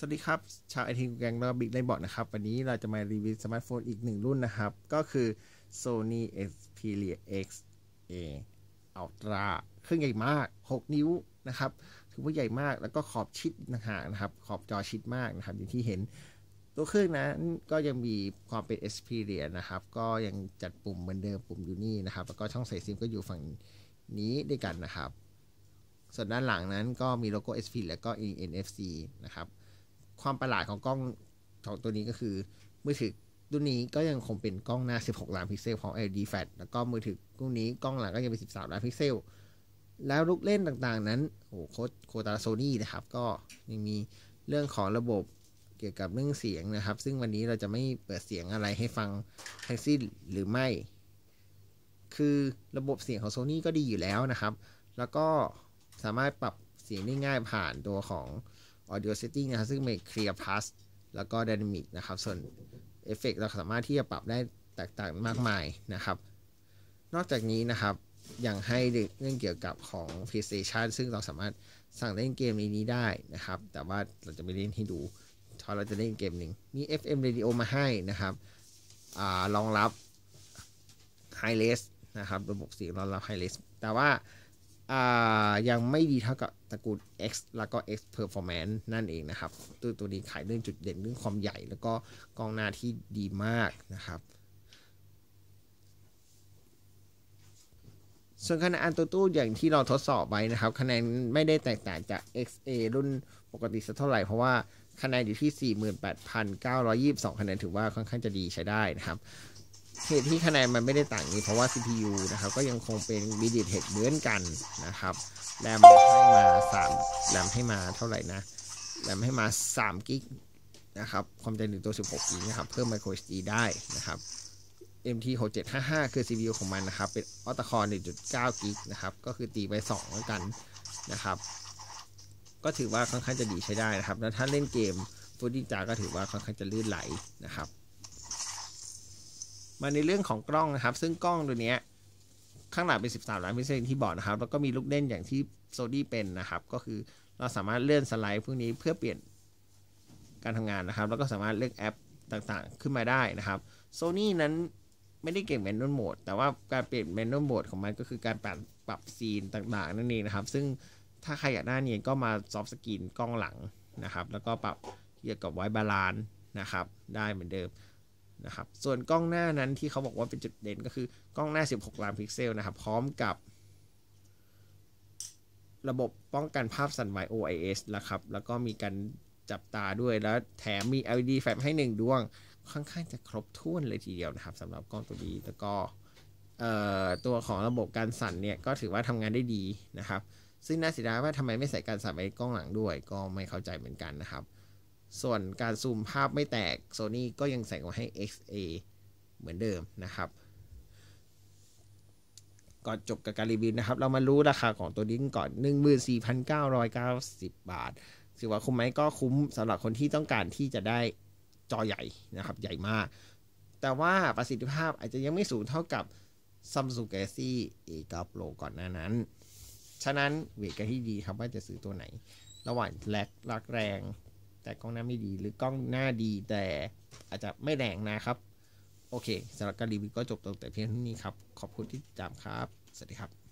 สวัสดีครับ ชาวไอทีแกงแล้วบิ๊กไลบอร์ดนะครับ วันนี้เราจะมารีวิวสมาร์ทโฟนอีกหนึ่งรุ่นนะครับ ก็คือ Sony Xperia X A Ultra เครื่องใหญ่มาก 6 นิ้วนะครับ ถือว่าใหญ่มากแล้วก็ขอบชิดนะฮะนะครับ ขอบจอชิดมากนะครับ อย่างที่เห็น ตัวเครื่องนั้นก็ยังมีความเป็น Xperia นะครับ ก็ยังจัดปุ่มเหมือนเดิมปุ่มอยู่นี่นะครับ แล้วก็ช่องใส่ซิมก็อยู่ฝั่งนี้ด้วยกันนะครับ ส่วนด้านหลังนั้นก็มีโลโก้ SP แล้วก็ NFC นะครับ ความประหลาดของกล้องของตัวนี้ก็คือ มือถือรุ่นนี้ก็ยังคงเป็นกล้องหน้า 16 ล้านพิกเซลของ LED flash แล้วก็มือถือรุ่นนี้กล้องหลังก็ยังเป็น 13 ล้านพิกเซล แล้วลูกเล่นต่างๆ นั้นโอ้โหโคตาโซนี่นะครับ ก็ยังมีเรื่องของระบบเกี่ยวกับเรื่องเสียงนะครับ ซึ่งวันนี้เราจะไม่เปิดเสียงอะไรให้ฟังทั้งสิ้นหรือไม่ คือระบบเสียงของ Sony ก็ดีอยู่แล้วนะครับ แล้วก็สามารถปรับเสียงได้ง่ายผ่านตัวของ Audio Setting นะครับซึ่งเป็น Clear Plus แล้วก็ Dynamic นะครับ ส่วนเอฟเฟกเราสามารถที่จะปรับได้แตกต่างมากมายนะครับ นอกจากนี้นะครับยังให้เรื่องเกี่ยวกับของ PlayStation ซึ่งเราสามารถสั่งเล่นเกมในนี้ได้นะครับ แต่ว่าเราจะไม่เล่นให้ดูเพราะเราจะเล่นเกมหนึ่งมี FM Radio มาให้นะครับอรองรับ High Res นะครับ ระบบเสียงรองรับ High Res แต่ว่า ยังไม่ดีเท่ากับตระกูล X แล้วก็ X Performance นั่นเองนะครับ ตัวตัวนี้ขายเรื่องจุดเด่นเรื่องความใหญ่ แล้วก็กล้องหน้าที่ดีมากนะครับส่วนคะแนนอันตัวตู้อย่างที่เราทดสอบไว้นะครับ คะแนนไม่ได้แตกต่างจาก XA รุ่นปกติสักเท่าไหร่เพราะว่าคะแนนอยู่ที่ 48,922 คะแนนถือว่าค่อนข้างจะดีใช้ได้นะครับ เหตุที่คะแนนมันไม่ได้ต่างนี้เพราะว่า CPU นะครับก็ยังคงเป็น m i d i t e c เหมือนกันนะครับแรมให้มา3แรมให้มาเท่าไหร่นะแรมให้มา3กิกนะครับความจำหนึ่งตัว 16กิกนะครับเพิ่ม micro SD ได้นะครับ MT 6755 คือ CPU ของมันนะครับ เป็น Octa Core 1.9กิกนะครับ ก็คือตีไป2แล้วกันนะครับ ก็ถือว่าค่อนข้างจะดีใช้ได้นะครับ แล้วถ้าเล่นเกมฟูดดี้จาก็ถือว่าค่อนข้างจะลื่นไหลนะครับ มาในเรื่องของกล้องนะครับ ซึ่งกล้องตัวนี้ข้างหลังเป็น 13 ล้านพิกเซลที่บอกนะครับ แล้วก็มีลูกเล่นอย่างที่โซดี้เป็นนะครับ ก็คือเราสามารถเลื่อนสไลด์พวกนี้เพื่อเปลี่ยนการทำงานนะครับ แล้วก็สามารถเลือกแอปต่างๆ ขึ้นมาได้นะครับโซนี่นั้นไม่ได้เก่งแมนนวลโหมด แต่ว่าการเปลี่ยนแมนนวลโหมดของมันก็คือการปรับปรับซีนต่างๆ นั่นเองนะครับ ซึ่งถ้าใครอยากได้เนี่ยก็มาซอฟต์สกรีนกล้องหลังนะครับ แล้วก็ปรับเกี่ยวกับไว้บาลานซ์นะครับ ได้เหมือนเดิม นะครับ ส่วนกล้องหน้านั้นที่เขาบอกว่าเป็นจุดเด่นก็คือกล้องหน้า 16 ล้านพิกเซลนะครับ พร้อมกับ ระบบป้องกันภาพสั่นไหว OIS นะครับ แล้วก็มีการจับตาด้วย แล้วแถมมี LED แฟลชให้หนึ่งดวง ค่อนข้างจะครบถ้วนเลยทีเดียวนะครับสำหรับกล้องตัวนี้ แล้วก็ตัวของระบบการสั่นเนี่ยก็ถือว่าทำงานได้ดีนะครับ ซึ่งน่าเสียดายว่าทำไมไม่ใส่การสั่นไว้กล้องหลังด้วย ก็ไม่เข้าใจเหมือนกันนะครับ ส่วนการซูมภาพไม่แตก Sony ก็ยังใส่มาให้ XA เหมือนเดิมนะครับก่อนจบกับการรีวิวนะครับ เรามารู้ราคาของตัวนี้ก่อน 14,990 บาทถือว่าคุ้มไหมก็คุ้มสำหรับคนที่ต้องการที่จะได้จอใหญ่นะครับ ใหญ่มาก แต่ว่าประสิทธิภาพอาจจะยังไม่สูงเท่ากับ Samsung Galaxy A9 Pro ก่อนหน้านั้น ฉะนั้นเวทกันที่ดีครับว่าจะซื้อตัวไหน ระหว่างแลกรักแรง แต่กล้องหน้าไม่ดี หรือกล้องหน้าดีแต่อาจจะไม่แรงนะครับ โอเคสำหรับการรีวิวก็จบตรงแต่เพียงเท่านี้ครับ ขอบคุณที่ติดตามครับ สวัสดีครับ